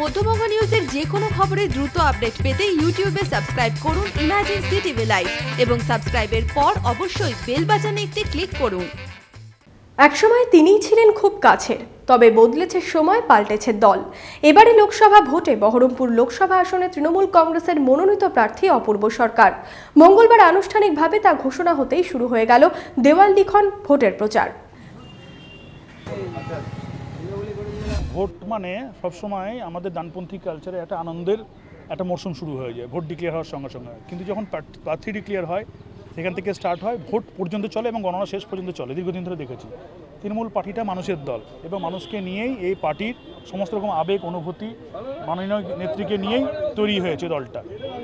মধ্যবঙ্গ নিউজের যে কোনো খবরের দ্রুত আপডেট পেতে ইউটিউবে সাবস্ক্রাইব করুন ইমাজিন সিটিভি লাইভ এবং সাবস্ক্রাইবের পর অবশ্যই বেল বাটনে একটি ক্লিক করুন। একসময় তিনিই ছিলেন খুব কাছের, তবে বদলেছে সময়, পাল্টেছে দল। এবারে লোকসভা ভোটে বহরমপুর লোকসভা আসনে তৃণমূল কংগ্রেসের মনোনীত প্রার্থী অপূর্ব সরকার। মঙ্গলবার আনুষ্ঠানিকভাবে তা ঘোষণা হতেই শুরু হয়ে গেল দেওয়াল লিখন ভোটের প্রচার। ভোট মানে সবসময় আমাদের ডানপন্থী কালচারে একটা আনন্দের একটা মরশুম শুরু হয়ে যায়, ভোট ডিক্লেয়ার হওয়ার সঙ্গে সঙ্গে। কিন্তু যখন প্রার্থ- ডিক্লেয়ার হয় সেখান থেকে স্টার্ট হয়, ভোট পর্যন্ত চলে এবং গণনা শেষ পর্যন্ত চলে, দীর্ঘদিন ধরে দেখেছি। তৃণমূল পার্টিটা মানুষের দল এবং মানুষকে নিয়েই এই পার্টির সমস্ত রকম আবেগ, অনুভূতি, মাননীয় নেত্রীকে নিয়েই তৈরি হয়েছে দলটা।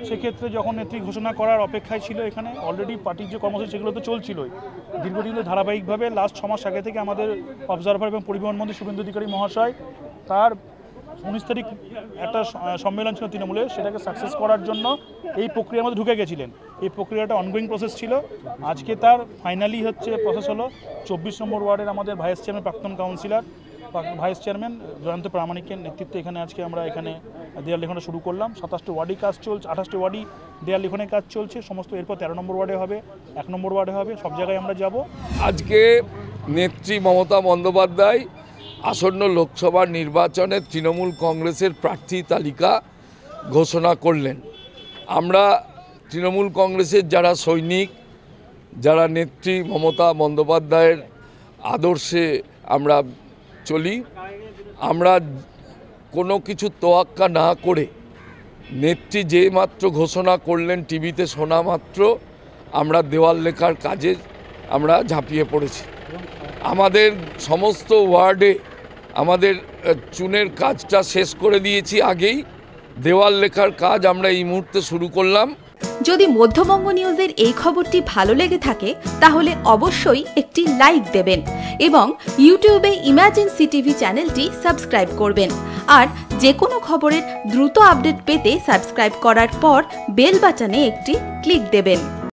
সেক্ষেত্রে যখন নেত্রী ঘোষণা করার অপেক্ষায় ছিল এখানে অলরেডি পার্টির যে কর্মসূচি সেগুলো তো চলছিলই। দীর্ঘদিন ধরে ধারাবাহিকভাবে লাস্ট ছ মাস আগে থেকে আমাদের অবজারভার এবং পরিবহন মন্ত্রী শুভেন্দু অধিকারী মহাশয় তার উনিশ তারিখ একটা সম্মেলন ছিল তৃণমূলের সেটাকে সাকসেস করার জন্য এই প্রক্রিয়ার মধ্যে ঢুকে গেছিলেন। এই প্রক্রিয়াটা অনগোয়িং প্রসেস ছিল। আজকে তার ফাইনালি হচ্ছে প্রসেস হলো। চব্বিশ নম্বর ওয়ার্ডের আমাদের ভাইস চেয়ারম্যান প্রাক্তন কাউন্সিলর ভাইস চেয়ারম্যান জয়ন্ত প্রামাণিকের নেতৃত্বে এখানে আজকে আমরা এখানে দেয়াল লেখনটা শুরু করলাম। সাতাশটি ওয়ার্ডই কাজ চলছে, আঠাশটি ওয়ার্ডই দেয়াল লেখনের কাজ চলছে। সমস্ত এরপর তেরো নম্বর ওয়ার্ডে হবে, এক নম্বর ওয়ার্ডে হবে, সব জায়গায় আমরা যাব। আজকে নেত্রী মমতা বন্দ্যোপাধ্যায় আসন্ন লোকসভা নির্বাচনে তৃণমূল কংগ্রেসের প্রার্থী তালিকা ঘোষণা করলেন। আমরা তৃণমূল কংগ্রেসের যারা সৈনিক, যারা নেত্রী মমতা বন্দ্যোপাধ্যায়ের আদর্শে আমরা চলি, আমরা কোনো কিছু তোয়াক্কা না করে নেত্রী যে মাত্র ঘোষণা করলেন টিভিতে শোনা মাত্র, আমরা দেওয়াল লেখার কাজে আমরা ঝাঁপিয়ে পড়েছি। আমাদের সমস্ত ওয়ার্ডে আমাদের চুনের কাজটা শেষ করে দিয়েছি আগেই। দেওয়াল লেখার কাজ আমরা এই মুহূর্তে শুরু করলাম। যদি মধ্যবঙ্গ নিউজের এই খবরটি ভালো লেগে থাকে, তাহলে অবশ্যই একটি লাইক দেবেন এবং ইউটিউবে ইমাজিন সিটিভি চ্যানেলটি সাবস্ক্রাইব করবেন। আর যে কোনো খবরের দ্রুত আপডেট পেতে সাবস্ক্রাইব করার পর বেল বাটনে একটি ক্লিক দেবেন।